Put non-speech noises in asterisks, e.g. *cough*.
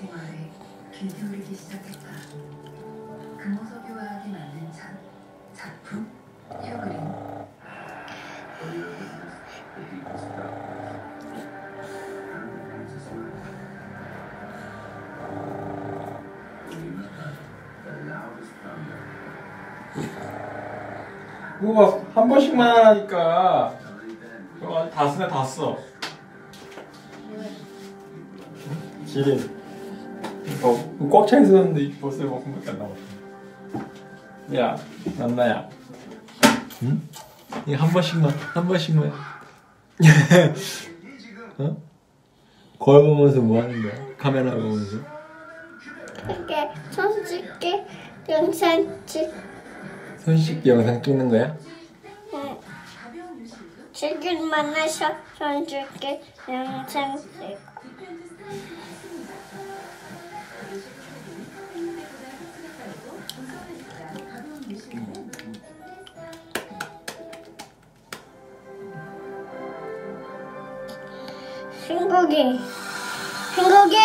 생활에 귀 기울이기 시작했다. 금호석유화학이 만든 작, 작품 휴그린 그거 한 번씩만 하니까 아직 다 쓰네 다 써. 지린. 어, 꽉차 있었는데 벌써 이만큼밖에 안 남았어. 야, 난나야. 응? 이거 한 번씩만, 한 번씩만. *laughs* 어? 거울 보면서 뭐 하는 거야? 카메라 보면서? 이렇게 손 찍기 영상 찍 손 씻기 영상 찍는 거야? 응. 지금 만나서 손 찍기 영상 찍 행복이 행복이